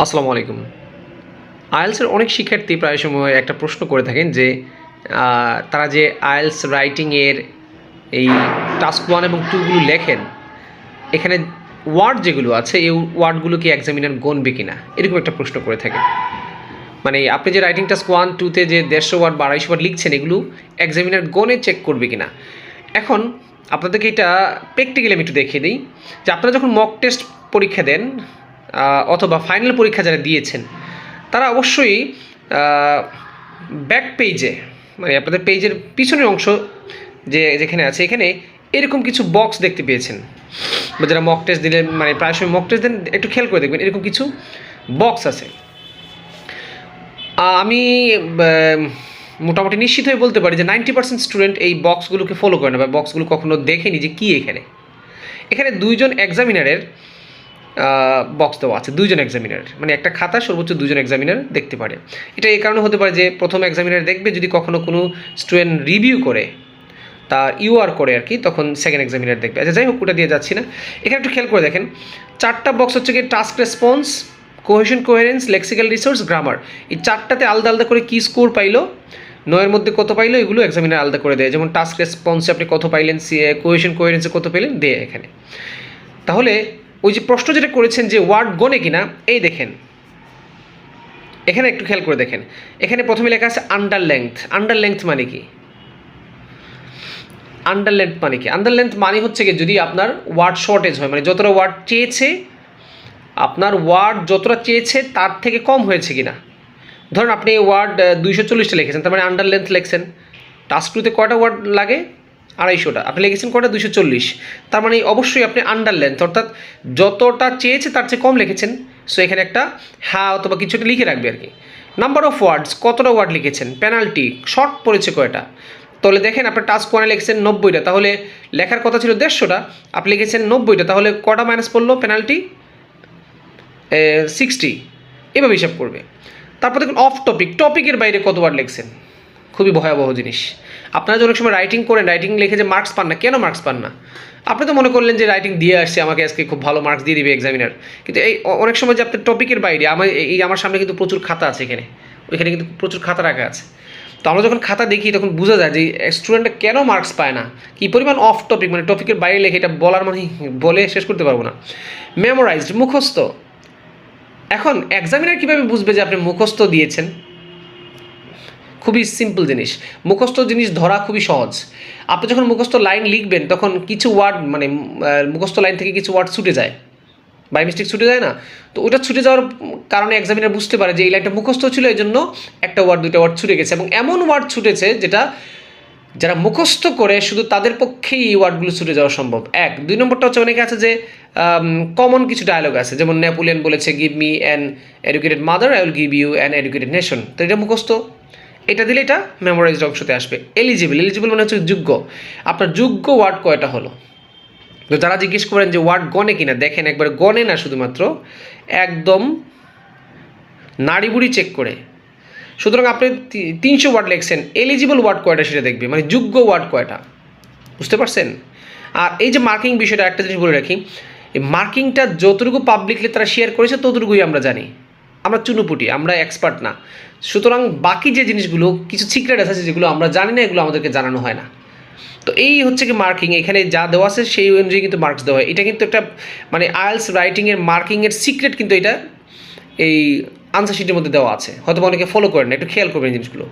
আসসালামু আলাইকুম। আয়েলসের অনেক শিক্ষার্থী প্রায় সময় একটা প্রশ্ন করে থাকেন যে তারা যে আয়েলস রাইটিংয়ের এই টাস্ক ওয়ান এবং টুগুলো লেখেন, এখানে ওয়ার্ড যেগুলো আছে, এই ওয়ার্ডগুলো কি এক্সামিনার গণবে কিনা? এরকম একটা প্রশ্ন করে থাকেন। মানে আপনি যে রাইটিং টাস্ক ওয়ান টুতে যে দেড়শো ওয়ার্ড বা আড়াইশো ওয়ার্ড লিখছেন, এগুলো এক্সামিনার গণে চেক করবে কিনা? এখন আপনাদেরকে এটা প্র্যাকটিক্যালি আমি একটু দেখিয়ে দিই যে, আপনারা যখন মক টেস্ট পরীক্ষা দেন অথবা ফাইনাল পরীক্ষা যারা দিয়েছেন, তারা অবশ্যই ব্যাক পেজে মানে আপনাদের পেজের পিছনের অংশ যে যেখানে আছে, এখানে এরকম কিছু বক্স দেখতে পেয়েছেন। বা যারা মক টেস্ট দিলেন মানে প্রায় সময় মক টেস্ট দেন, একটু খেয়াল করে দেখবেন, এরকম কিছু বক্স আছে। আমি মোটামুটি নিশ্চিত হয়ে বলতে পারি যে নাইনটি পার্সেন্ট স্টুডেন্ট এই বক্সগুলোকে ফলো করে না, বা বক্সগুলো কখনো দেখেনি যে কী এখানে। এখানে দুইজন এক্সামিনারের বক্স দেওয়া আছে দুজন এক্সামিনার মানে একটা খাতা সর্বোচ্চ দুজন এক্সামিনার দেখতে পারে। এটা এই কারণে হতে পারে যে প্রথম এক্সামিনার দেখবে, যদি কখনো কোনো স্টুডেন্ট রিভিউ করে, তার ইউআর করে আর কি, তখন সেকেন্ড এক্সামিনার দেখবে। আচ্ছা যাই হোক, ওটা দিয়ে যাচ্ছি না। এখানে একটু খেয়াল করে দেখেন, চারটা বক্স হচ্ছে কি task response cohesion coherence lexical resource grammar এই চারটাতে আলাদা আলাদা করে কী স্কোর পাইলো, নয়ের মধ্যে কত পাইলো, এগুলো এক্সামিনার আলাদা করে দেয়। যেমন টাস্ক রেসপন্সে আপনি কত পাইলেন কোহেশন কোহেরেন্সে কত পেলেন, দেয় এখানে। তাহলে ওই যে প্রশ্ন যেটা করেছেন যে ওয়ার্ড গনে কিনা, এই দেখেন। এখানে একটু খেয়াল করে দেখেন। এখানে প্রথমে লেখা আছে আন্ডার লেংথ আন্ডার লেংথ মানে কি? আন্ডার লেন্থ মানে কি? আন্ডার লেন্থ মানে হচ্ছে কি যদি আপনার ওয়ার্ড শর্টেজ হয় মানে যতটা ওয়ার্ড চেয়েছে, আপনার ওয়ার্ড যতটা চেয়েছে, তার থেকে কম হয়েছে কিনা। ধরুন আপনি ওয়ার্ড দুইশো চল্লিশটা লিখেছেন, তার মানে আন্ডার লেন্থ লিখছেন। টাস্ক টুতে কয়টা ওয়ার্ড লাগে? আড়াইশোটা। আপনি লিখেছেন কটা দুশো চল্লিশ। তার মানে অবশ্যই আপনি আন্ডার লেন্থ অর্থাৎ যতটা চেয়েছে তার চেয়ে কম লিখেছেন। সো এখানে একটা হ্যাঁ অথবা কিছু একটা লিখে রাখবে আর কি নাম্বার অফ ওয়ার্ডস কতটা ওয়ার্ড লিখেছেন? পেনাল্টি শর্ট পড়েছে কয়টা? তাহলে দেখেন আপনার টাস্ক ওয়ানে লিখেছেন নব্বইটা। তাহলে লেখার কথা ছিল দেড়শোটা। আপনি লিখেছেন নব্বইটা। তাহলে কটা মাইনাস পড়ল? পেনাল্টি সিক্সটি এভাবে হিসাব করবে। তারপর দেখুন অফ টপিক টপিকের বাইরে কত ওয়ার্ড লিখছেন? খুবই ভয়াবহ জিনিস। আপনারা যে অনেক সময় রাইটিং করেন রাইটিং লিখে যে মার্কস পান না, কেন মার্কস পান না? আপনি তো মনে করলেন যে রাইটিং দিয়ে আসছে, আমাকে আজকে খুব ভালো মার্কস দিয়ে দিবে এক্সামিনার কিন্তু এই অনেক সময় যে আপনার টপিকের বাইরে, আমার এই আমার সামনে কিন্তু প্রচুর খাতা আছে এখানে। ওইখানে কিন্তু প্রচুর খাতা রাখা আছে। তো আমরা যখন খাতা দেখি, তখন বোঝা যায় যে স্টুডেন্টটা কেন মার্কস পায় না? কী পরিমাণ অফ টপিক মানে টপিকের বাইরে লেখে এটা বলার মানে বলে শেষ করতে পারব না। মেমোরাইজড মুখস্থ। এখন এক্সামিনার কীভাবে বুঝবে যে আপনি মুখস্থ দিয়েছেন? খুবই সিম্পল জিনিস। মুখস্থ জিনিস ধরা খুবই সহজ। আপনি যখন মুখস্থ লাইন লিখবেন, তখন কিছু ওয়ার্ড মানে মুখস্থ লাইন থেকে কিছু ওয়ার্ড ছুটে যায়। বাই মিস্টেক ছুটে যায় না? তো ওটা ছুটে যাওয়ার কারণে এক্সামিনার বুঝতে পারে যে, এই লাইনটা মুখস্থ ছিল এই জন্য একটা ওয়ার্ড দুটো ওয়ার্ড ছুটে গেছে। এবং এমন ওয়ার্ড ছুটেছে যেটা যারা মুখস্থ করে, শুধু তাদের পক্ষেই এই ওয়ার্ডগুলো ছুটে যাওয়া সম্ভব। এক। দুই নম্বরটা হচ্ছে অনেকে আছে যে কমন কিছু ডায়লগ আছে। যেমন নেপোলিয়ন বলেছে give me an educated mother I will give you an educated nation তো এটা মুখস্থ। এটা দিলে এটা মেমোরাইজড অংশতে আসবে। এলিজিবল এলিজিবল মানে হচ্ছে যোগ্য। আপনার যোগ্য ওয়ার্ড কয়টা হলো? তো যারা জিজ্ঞেস করেন যে ওয়ার্ড গনে কিনা, দেখেন একবার গনে না শুধুমাত্র, একদম নাড়ি বুড়ি চেক করে। সুতরাং আপনি তিনশো ওয়ার্ড লিখছেন এলিজিবল ওয়ার্ড কয়টা সেটা দেখবে মানে যোগ্য ওয়ার্ড কয়টা? বুঝতে পারছেন? আর এই যে মার্কিং বিষয়টা, একটা জিনিস বলে রাখি, এই মার্কিংটা যতটুকু পাবলিকলি তারা শেয়ার করেছে, ততটুকুই আমরা জানি। আমরা চুনুপুটি, আমরা এক্সপার্ট না। সুতরাং বাকি যে জিনিসগুলো, কিছু সিক্রেট আছে যেগুলো আমরা জানি না, এগুলো আমাদেরকে জানানো হয় না। তো এই হচ্ছে কি মার্কিং এখানে যা দেওয়া আছে সেই অনুযায়ী কিন্তু মার্কস দেওয়া হয়। এটা কিন্তু একটা মানে আয়েলস রাইটিংয়ের মার্কিংয়ের সিক্রেট কিন্তু এটা এই আনসার শিটের মধ্যে দেওয়া আছে। হয়তো অনেকে ফলো করেন না, একটু খেয়াল করবেন জিনিসগুলো।